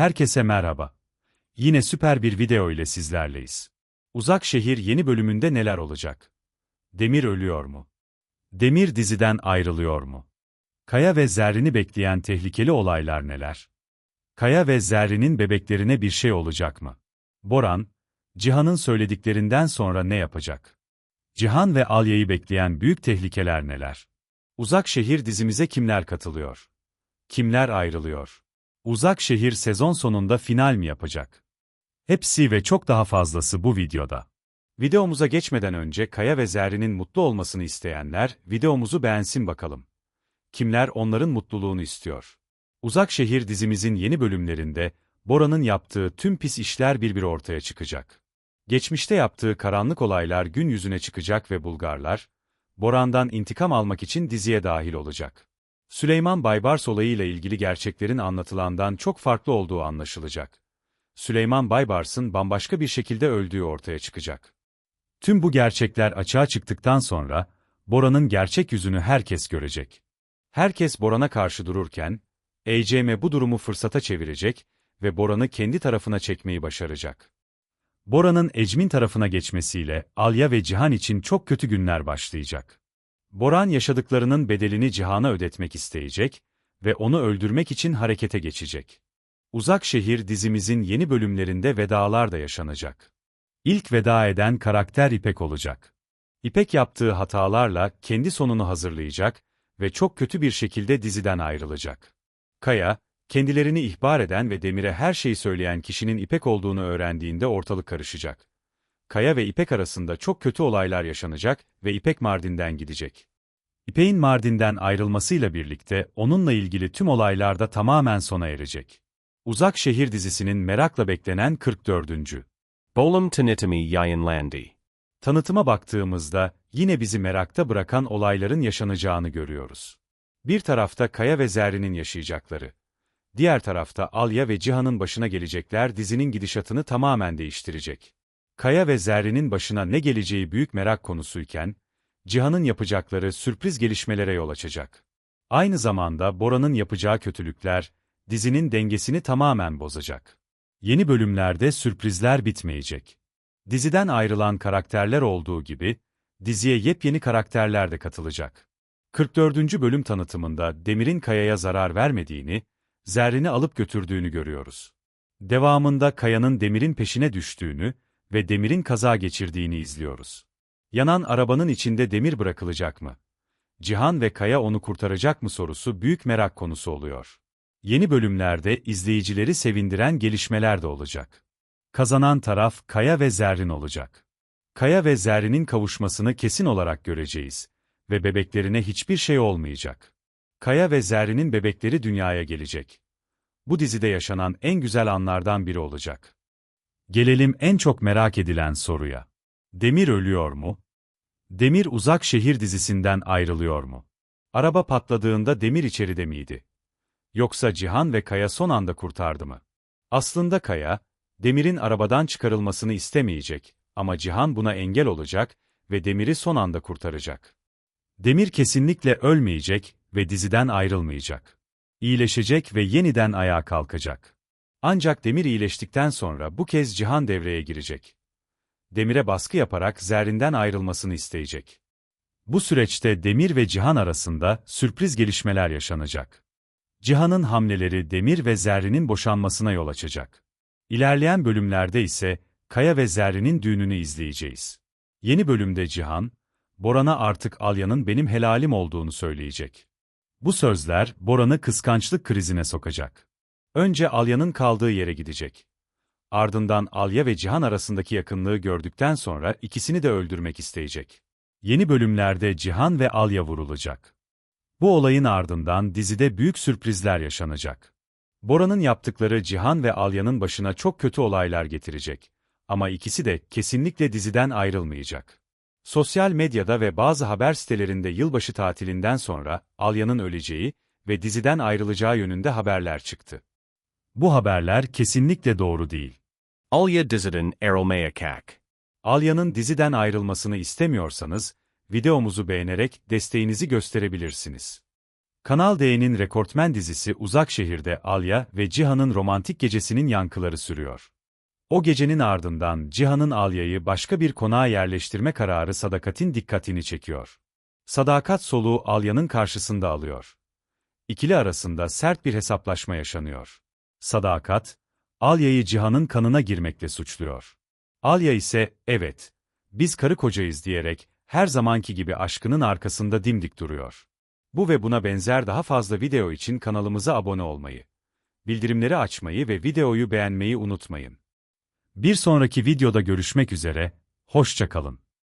Herkese merhaba. Yine süper bir video ile sizlerleyiz. Uzak Şehir yeni bölümünde neler olacak? Demir ölüyor mu? Demir diziden ayrılıyor mu? Kaya ve Zerrin'i bekleyen tehlikeli olaylar neler? Kaya ve Zerrin'in bebeklerine bir şey olacak mı? Boran, Cihan'ın söylediklerinden sonra ne yapacak? Cihan ve Alya'yı bekleyen büyük tehlikeler neler? Uzak Şehir dizimize kimler katılıyor? Kimler ayrılıyor? Uzak Şehir sezon sonunda final mi yapacak? Hepsi ve çok daha fazlası bu videoda. Videomuza geçmeden önce Kaya ve Zerrin'in mutlu olmasını isteyenler videomuzu beğensin bakalım. Kimler onların mutluluğunu istiyor? Uzak Şehir dizimizin yeni bölümlerinde Bora'nın yaptığı tüm pis işler bir bir ortaya çıkacak. Geçmişte yaptığı karanlık olaylar gün yüzüne çıkacak ve Bulgarlar, Boran'dan intikam almak için diziye dahil olacak. Süleyman Baybars olayıyla ilgili gerçeklerin anlatılandan çok farklı olduğu anlaşılacak. Süleyman Baybars'ın bambaşka bir şekilde öldüğü ortaya çıkacak. Tüm bu gerçekler açığa çıktıktan sonra, Bora'nın gerçek yüzünü herkes görecek. Herkes Boran'a karşı dururken, ECM bu durumu fırsata çevirecek ve Boran'ı kendi tarafına çekmeyi başaracak. Bora'nın Ecmin tarafına geçmesiyle Alya ve Cihan için çok kötü günler başlayacak. Boran yaşadıklarının bedelini Cihan'a ödetmek isteyecek ve onu öldürmek için harekete geçecek. Uzak Şehir dizimizin yeni bölümlerinde vedalar da yaşanacak. İlk veda eden karakter İpek olacak. İpek yaptığı hatalarla kendi sonunu hazırlayacak ve çok kötü bir şekilde diziden ayrılacak. Kaya, kendilerini ihbar eden ve Demir'e her şeyi söyleyen kişinin İpek olduğunu öğrendiğinde ortalık karışacak. Kaya ve İpek arasında çok kötü olaylar yaşanacak ve İpek Mardin'den gidecek. İpek'in Mardin'den ayrılmasıyla birlikte onunla ilgili tüm olaylar da tamamen sona erecek. Uzak Şehir dizisinin merakla beklenen 44. Bolam Tanitami Yayınlandı. Tanıtıma baktığımızda yine bizi merakta bırakan olayların yaşanacağını görüyoruz. Bir tarafta Kaya ve Zerrin'in yaşayacakları, diğer tarafta Alya ve Cihan'ın başına gelecekler dizinin gidişatını tamamen değiştirecek. Kaya ve Zerrin'in başına ne geleceği büyük merak konusuyken, Cihan'ın yapacakları sürpriz gelişmelere yol açacak. Aynı zamanda Bora'nın yapacağı kötülükler, dizinin dengesini tamamen bozacak. Yeni bölümlerde sürprizler bitmeyecek. Diziden ayrılan karakterler olduğu gibi, diziye yepyeni karakterler de katılacak. 44. bölüm tanıtımında Demir'in Kaya'ya zarar vermediğini, Zerrin'i alıp götürdüğünü görüyoruz. Devamında Kaya'nın Demir'in peşine düştüğünü ve Demir'in kaza geçirdiğini izliyoruz. Yanan arabanın içinde Demir bırakılacak mı? Cihan ve Kaya onu kurtaracak mı sorusu büyük merak konusu oluyor. Yeni bölümlerde izleyicileri sevindiren gelişmeler de olacak. Kazanan taraf Kaya ve Zerrin olacak. Kaya ve Zerrin'in kavuşmasını kesin olarak göreceğiz ve bebeklerine hiçbir şey olmayacak. Kaya ve Zerrin'in bebekleri dünyaya gelecek. Bu dizide yaşanan en güzel anlardan biri olacak. Gelelim en çok merak edilen soruya. Demir ölüyor mu? Demir Uzak Şehir dizisinden ayrılıyor mu? Araba patladığında Demir içeride miydi? Yoksa Cihan ve Kaya son anda kurtardı mı? Aslında Kaya, Demir'in arabadan çıkarılmasını istemeyecek ama Cihan buna engel olacak ve Demir'i son anda kurtaracak. Demir kesinlikle ölmeyecek ve diziden ayrılmayacak. İyileşecek ve yeniden ayağa kalkacak. Ancak Demir iyileştikten sonra bu kez Cihan devreye girecek. Demir'e baskı yaparak Zerrin'den ayrılmasını isteyecek. Bu süreçte Demir ve Cihan arasında sürpriz gelişmeler yaşanacak. Cihan'ın hamleleri Demir ve Zerrin'in boşanmasına yol açacak. İlerleyen bölümlerde ise Kaya ve Zerrin'in düğününü izleyeceğiz. Yeni bölümde Cihan, Boran'a artık Alya'nın benim helalim olduğunu söyleyecek. Bu sözler Boran'ı kıskançlık krizine sokacak. Önce Alya'nın kaldığı yere gidecek. Ardından Alya ve Cihan arasındaki yakınlığı gördükten sonra ikisini de öldürmek isteyecek. Yeni bölümlerde Cihan ve Alya vurulacak. Bu olayın ardından dizide büyük sürprizler yaşanacak. Bora'nın yaptıkları Cihan ve Alya'nın başına çok kötü olaylar getirecek. Ama ikisi de kesinlikle diziden ayrılmayacak. Sosyal medyada ve bazı haber sitelerinde yılbaşı tatilinden sonra Alya'nın öleceği ve diziden ayrılacağı yönünde haberler çıktı. Bu haberler kesinlikle doğru değil. Alya diziden ayrılmaya kalk. Alya'nın diziden ayrılmasını istemiyorsanız, videomuzu beğenerek desteğinizi gösterebilirsiniz. Kanal D'nin rekortmen dizisi Uzak Şehir'de Alya ve Cihan'ın romantik gecesinin yankıları sürüyor. O gecenin ardından Cihan'ın Alya'yı başka bir konağa yerleştirme kararı Sadakat'in dikkatini çekiyor. Sadakat soluğu Alya'nın karşısında alıyor. İkili arasında sert bir hesaplaşma yaşanıyor. Sadakat, Alya'yı Cihan'ın kanına girmekle suçluyor. Alya ise, evet, biz karı kocayız diyerek, her zamanki gibi aşkının arkasında dimdik duruyor. Bu ve buna benzer daha fazla video için kanalımıza abone olmayı, bildirimleri açmayı ve videoyu beğenmeyi unutmayın. Bir sonraki videoda görüşmek üzere, hoşça kalın.